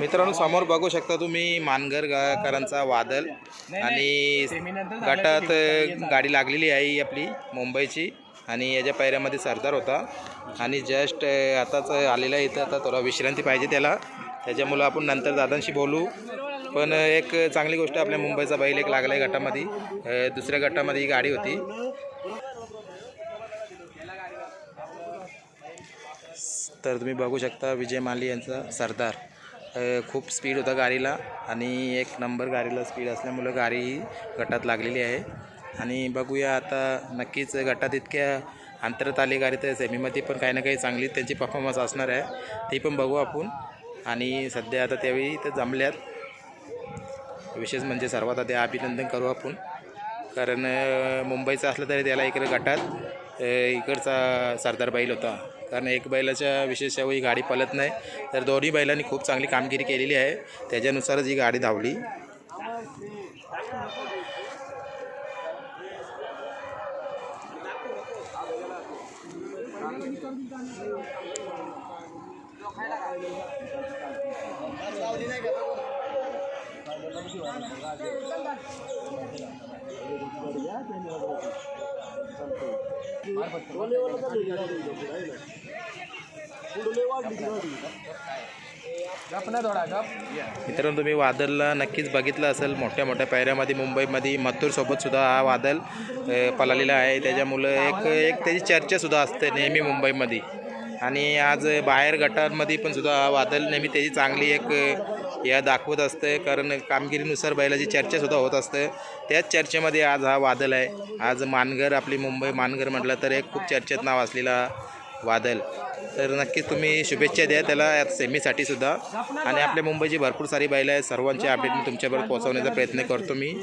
मित्रांनो समोर बघू शकता तुम्ही मानगर गावकरांचा वादल आणि गटात गाडी लागलेली आहे ही आपली मुंबईची आणि याच्या पायऱ्यामध्ये सरदार होता. आणि जस्ट आताच आलेला इथं. आता थोडा विश्रांती पाहिजे त्याला. त्याच्यामुळं आपण नंतर दादांशी बोलू. पण एक चांगली गोष्ट आपल्या मुंबईचा बैल एक लागला आहे गटामध्ये दुसऱ्या गटामध्ये ही गाडी होती. तर तुम्ही बघू शकता विजय माली यांचा सरदार. खूप स्पीड होता गाडीला आणि एक नंबर गाडीला स्पीड असल्यामुळं गाडी ही गटात लागलेली आहे. आणि बघूया आता नक्कीच गटात इतक्या अंतरात आली गाडी तर सेमीमध्ये पण काही ना काही चांगली त्यांची परफॉर्मन्स असणार आहे. ती पण बघू आपण. आणि सध्या आता त्यावेळी इथं जमल्यात. विशेष म्हणजे सर्वात आधी अभिनंदन करू आपण. कारण मुंबईचं असलं तरी त्याला इकडे गटात इकडचा सरदार बैल होता. कारण एक बैलाच्या विशेष ही गाडी पलत नाही. तर दोन्ही बैलांनी खूप चांगली कामगिरी केलेली आहे. त्याच्यानुसारच ही गाडी धावली. मित्रांनो तुम्ही वादलला नक्कीच बघितलं असेल. मोठ्या मोठ्या पायऱ्यामध्ये मुंबईमध्ये मथुरसोबत सुद्धा हा वादल पलालेला आहे. त्याच्यामुळं एक एक त्याची चर्चासुद्धा असते नेहमी मुंबईमध्ये. आणि आज बाहेर गटांमध्ये पण सुद्धा हा वादल नेहमी त्याची चांगली एक या दाखवत असते. कारण कामगिरीनुसार बैलाची चर्चासुद्धा होत असते. त्याच चर्चेमध्ये आज हा वादल आहे. आज मानगर आपली मुंबई मानगर म्हटलं तर एक खूप चर्चेत नाव असलेला वादल. तर नक्कीच तुम्ही शुभेच्छा द्या त्याला सेमीसाठी सुद्धा. आणि आपल्या मुंबईची भरपूर सारी बैलं आहेत. सर्वांचे अपडेट मी तुमच्याबरोबर पोहोचवण्याचा प्रयत्न करतो मी.